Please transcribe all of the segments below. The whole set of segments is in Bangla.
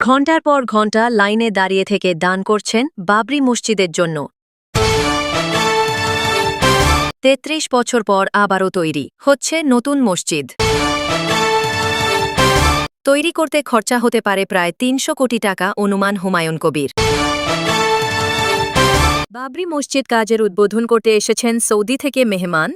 ঘণ্টার পর ঘণ্টা লাইনে দাঁড়িয়ে থেকে দান করছেন বাবরি মসজিদের জন্য। তেত্রিশ বছর পর আবারও তৈরি হচ্ছে নতুন মসজিদ। তৈরি করতে খরচা হতে পারে প্রায় তিনশো কোটি টাকা, অনুমান হুমায়ুন কবির। বাবরি মসজিদ কাজের উদ্বোধন করতে এসেছেন সৌদি থেকে মেহমান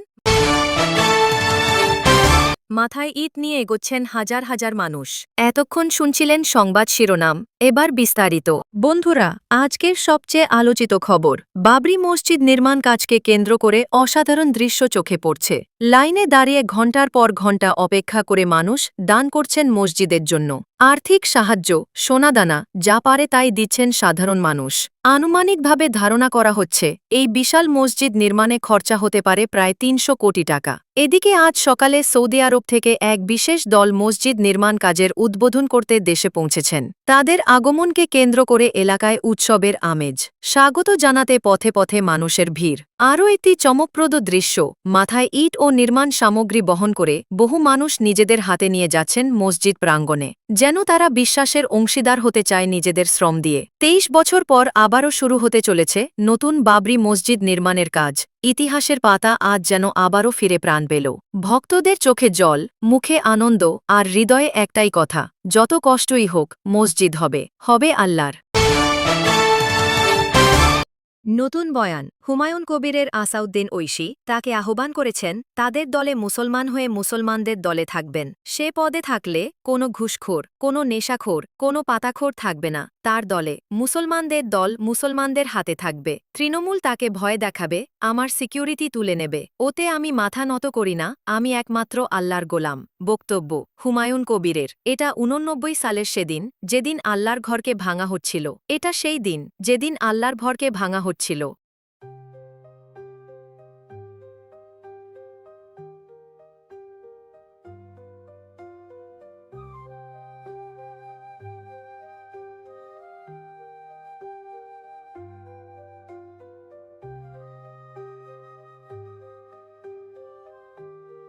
মাথায় ইট নিয়ে এগোচ্ছেন হাজার হাজার মানুষ। এতক্ষণ শুনছিলেন সংবাদ শিরোনাম। এবার বিস্তারিত। বন্ধুরা, আজকের সবচেয়ে আলোচিত খবর। বাবরি মসজিদ নির্মাণ কাজকে কেন্দ্র করে অসাধারণ দৃশ্য চোখে পড়ছে। লাইনে দাঁড়িয়ে ঘণ্টার পর ঘণ্টা অপেক্ষা করে মানুষ দান করছেন মসজিদের জন্য। আর্থিক সাহায্য, সোনাদানা, যা পারে তাই দিচ্ছেন সাধারণ মানুষ। আনুমানিকভাবে ধারণা করা হচ্ছে, এই বিশাল মসজিদ নির্মাণে খরচা হতে পারে প্রায় তিনশো কোটি টাকা। এদিকে আজ সকালে সৌদি আরব থেকে এক বিশেষ দল মসজিদ নির্মাণ কাজের উদ্বোধন করতে দেশে পৌঁছেছেন। তাদের আগমনকে কেন্দ্র করে এলাকায় উৎসবের আমেজ। স্বাগত জানাতে পথে পথে মানুষের ভিড়। আরও একটি চমকপ্রদ দৃশ্য, মাথায় ইট ও নির্মাণ সামগ্রী বহন করে বহু মানুষ নিজেদের হাতে নিয়ে যাচ্ছেন মসজিদ প্রাঙ্গণে। যেন তারা বিশ্বাসের অংশীদার হতে চায় নিজেদের শ্রম দিয়ে। তেইশ বছর পর আবারও শুরু হতে চলেছে নতুন বাবরি মসজিদ নির্মাণের কাজ। ইতিহাসের পাতা আজ যেন আবারও ফিরে প্রাণ পেল। ভক্তদের চোখে জল, মুখে আনন্দ আর হৃদয়ে একটাই কথা, যত কষ্টই হোক মসজিদ হবে হবে আল্লাহর। নতুন বয়ান, হুমায়ুন কবিরের আসাউদ্দিন ঐশী তাকে আহ্বান করেছেন, তাদের দলে মুসলমান হয়ে মুসলমানদের দলে থাকবেন। সে পদে থাকলে কোনো ঘুষখোর, কোনো নেশাখোর, কোনো পাতাখোর থাকবে না। তার দলে মুসলমানদের দল মুসলমানদের হাতে থাকবে। তৃণমূল তাকে ভয় দেখাবে, আমার সিকিউরিটি তুলে নেবে। ওতে আমি মাথা নত করি না, আমি একমাত্র আল্লাহর গোলাম। বক্তব্য, হুমায়ুন কবিরের, এটা উননব্বই সালের সেদিন, যেদিন আল্লাহর ঘরকে ভাঙা হচ্ছিল। এটা সেই দিন, যেদিন আল্লাহর ঘরকে ভাঙা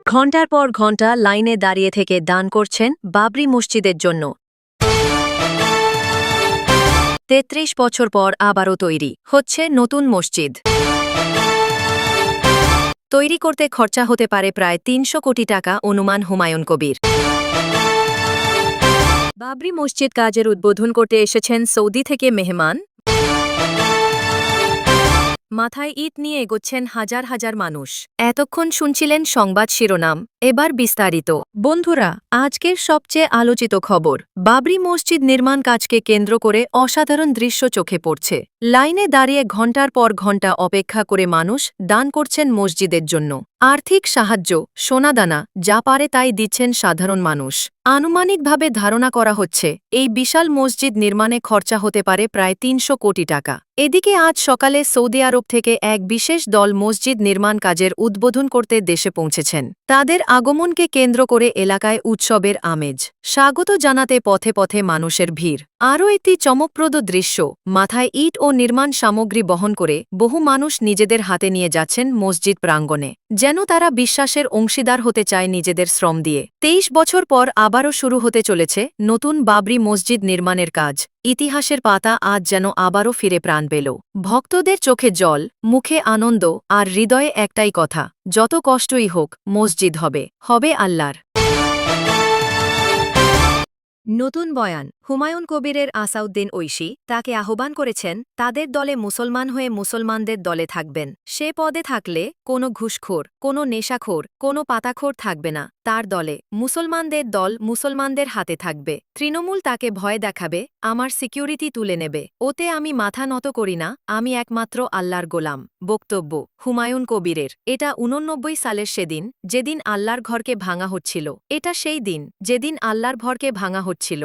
ঘণ্টার পর ঘণ্টা লাইনে দাঁড়িয়ে থেকে দান করছেন বাবরি মসজিদের জন্য। তেত্রিশ বছর পর আবারও তৈরি হচ্ছে নতুন মসজিদ। তৈরি করতে খরচা হতে পারে প্রায় তিনশো কোটি টাকা, অনুমান হুমায়ুন কবির। বাবরি মসজিদ কাজের উদ্বোধন করতে এসেছেন সৌদি থেকে মেহমান মাথায় ইট নিয়ে এগোচ্ছেন হাজার হাজার মানুষ। এতক্ষণ শুনছিলেন সংবাদ শিরোনাম, এবার বিস্তারিত। বন্ধুরা, আজকের সবচেয়ে আলোচিত খবর, বাবরি মসজিদ নির্মাণ কাজকে কেন্দ্র করে অসাধারণ দৃশ্য চোখে পড়ছে। লাইনে দাঁড়িয়ে ঘণ্টার পর ঘণ্টা অপেক্ষা করে মানুষ দান করছেন মসজিদের জন্য। আর্থিক সাহায্য, সোনাদানা, যা পারে তাই দিচ্ছেন সাধারণ মানুষ। আনুমানিকভাবে ধারণা করা হচ্ছে, এই বিশাল মসজিদ নির্মাণে খরচা হতে পারে প্রায় তিনশো কোটি টাকা। এদিকে আজ সকালে সৌদি আরব থেকে এক বিশেষ দল মসজিদ নির্মাণ কাজের উদ্বোধন করতে দেশে পৌঁছেছেন। তাদের আগমনকে কেন্দ্র করে এলাকায় উৎসবের আমেজ। স্বাগত জানাতে পথে পথে মানুষের ভিড়। আরও একটি চমকপ্রদ দৃশ্য, মাথায় ইট ও নির্মাণ সামগ্রী বহন করে বহু মানুষ নিজেদের হাতে নিয়ে যাচ্ছেন মসজিদ প্রাঙ্গণে। যেন তারা বিশ্বাসের অংশীদার হতে চায় নিজেদের শ্রম দিয়ে। তেইশ বছর পর আবারও শুরু হতে চলেছে নতুন বাবরি মসজিদ নির্মাণের কাজ। ইতিহাসের পাতা আজ যেন আবারও ফিরে প্রাণ পেল। ভক্তদের চোখে জল, মুখে আনন্দ আর হৃদয়ে একটাই কথা, যত কষ্টই হোক, মসজিদ হবে হবে আল্লাহর। নতুন বয়ান, হুমায়ুন কবিরের আসাউদ্দিন ঐশী তাকে আহ্বান করেছেন, তাদের দলে মুসলমান হয়ে মুসলমানদের দলে থাকবেন। সে পদে থাকলে কোনো ঘুষখোর, কোনো নেশাখোর, কোনো পাতাখোর থাকবে না। তার দলে, মুসলমানদের দল মুসলমানদের হাতে থাকবে। তৃণমূল তাকে ভয় দেখাবে, আমার সিকিউরিটি তুলে নেবে। ওতে আমি মাথা নত করি না, আমি একমাত্র আল্লাহর গোলাম। বক্তব্য, হুমায়ুন কবিরের, এটা উননব্বই সালের সেদিন, যেদিন আল্লাহর ঘরকে ভাঙা হচ্ছিল। এটা সেই দিন, যেদিন আল্লাহর ভরকে ভাঙা হচ্ছিল।